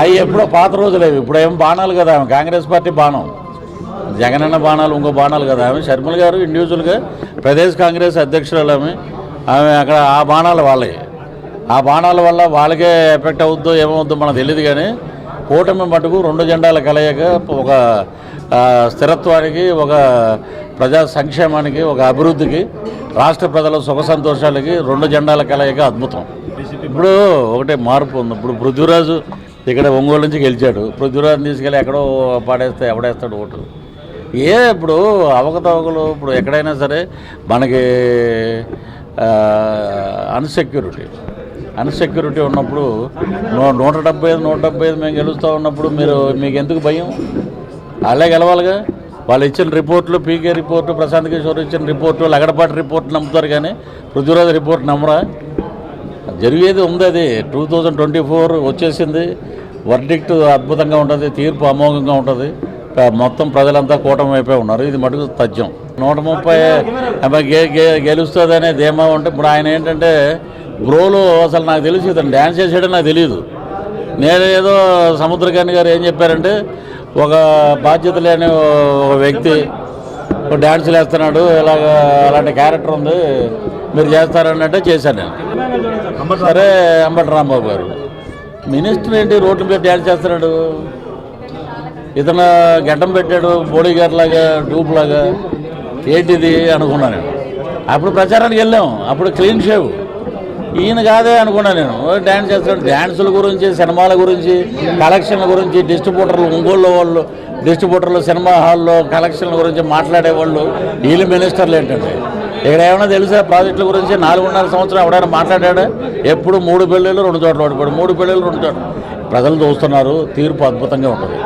అవి ఎప్పుడో పాత రోజులేవి ఇప్పుడు ఏం బాణాలు కదా ఆమె. కాంగ్రెస్ పార్టీ బాణం. జగనన్న బాణాలు ఇంకో బాణాలు కదా ఆమె. షర్మిల గారు ఇండివిజువల్గా ప్రదేశ్ కాంగ్రెస్ అధ్యక్షురాలు ఆమె. ఆమె అక్కడ ఆ బాణాలు వాళ్ళే. ఆ బాణాల వల్ల వాళ్ళకే ఎఫెక్ట్ అవుద్దో ఏమవుద్దో మనకు తెలియదు కానీ కూటమి మటుకు రెండు జెండాల కలయిక ఒక స్థిరత్వానికి ఒక ప్రజా సంక్షేమానికి ఒక అభివృద్ధికి రాష్ట్ర ప్రజల సుఖ సంతోషాలకి రెండు జెండాల కలయిక అద్భుతం. ఇప్పుడు ఒకటే మార్పు ఉంది. ఇప్పుడు పృథ్వీరాజు ఇక్కడ ఒంగోలు నుంచి గెలిచాడు. పృథ్వీరాజుని తీసుకెళ్ళి ఎక్కడో పాడేస్తే ఎవడేస్తాడు ఓటు. ఏ ఇప్పుడు అవకతవకలు ఇప్పుడు ఎక్కడైనా సరే మనకి అన్సెక్యూరిటీ. అన్సెక్యూరిటీ ఉన్నప్పుడు నూ నూట డెబ్బై ఐదు నూట డెబ్బై ఐదు మేము గెలుస్తూ ఉన్నప్పుడు మీరు మీకు ఎందుకు భయం? వాళ్ళే గెలవాలిగా? వాళ్ళు ఇచ్చిన రిపోర్ట్లు పీకే రిపోర్టు ప్రశాంత్ కిషోర్ ఇచ్చిన రిపోర్టు లగడపాటి రిపోర్ట్ నమ్ముతారు కానీ పృథ్వీరాజ్ రిపోర్ట్ నమ్మరా? జరిగేది ఉంది అది. టూ థౌజండ్ ట్వంటీ ఫోర్ వచ్చేసింది. వర్డిక్ట్ అద్భుతంగా ఉంటుంది తీర్పు అమోఘంగా ఉంటుంది. మొత్తం ప్రజలంతా కూటమి అయిపోయి ఉన్నారు. ఇది మటుకు తథ్యం. నూట ముప్పై అబ్బా గే గెలుస్తుందనే ధీమా ఉంటే ఇప్పుడు ఆయన ఏంటంటే బ్రోలో అసలు నాకు తెలిసి ఇతను డ్యాన్స్ చేసాడని నాకు తెలియదు. నేను ఏదో సముద్రకాని గారు ఏం చెప్పారంటే ఒక బాధ్యత లేని ఒక వ్యక్తి ఒక డ్యాన్సులు వేస్తున్నాడు ఇలాగ అలాంటి క్యారెక్టర్ ఉంది మీరు చేస్తారన్నట్టే చేశాను నేను. సరే అంబటి రాంబాబు గారు. మినిస్టర్ ఏంటి రోడ్ల మీద డ్యాన్స్ చేస్తున్నాడు? ఇతను గడ్డం పెట్టాడు బోడీ గారు లాగా డూప్ లాగా. ఏంటిది అనుకున్నాను నేను. అప్పుడు ప్రచారానికి వెళ్ళాం. అప్పుడు క్లీన్ షేవ్. ఈయన కాదే అనుకున్నాను నేను. డ్యాన్స్ చేస్తాడు డ్యాన్సుల గురించి సినిమాల గురించి కలెక్షన్ల గురించి డిస్ట్రిబ్యూటర్లు ఒంగోలు వాళ్ళు డిస్ట్రిబ్యూటర్లు సినిమా హాల్లో కలెక్షన్ల గురించి మాట్లాడేవాళ్ళు. వీళ్ళు మినిస్టర్లు ఏంటంటే. ఇక్కడ ఏమైనా తెలుసా? ప్రాజెక్టుల గురించి నాలుగున్నర సంవత్సరం ఎవడైనా మాట్లాడాడు? ఎప్పుడు మూడు పెళ్ళిళ్ళు రెండు చోట్ల ఓడిపోయాడు. మూడు పెళ్ళిళ్ళు రెండు చోట్ల. ప్రజలు చూస్తున్నారు తీర్పు అద్భుతంగా ఉంటుంది.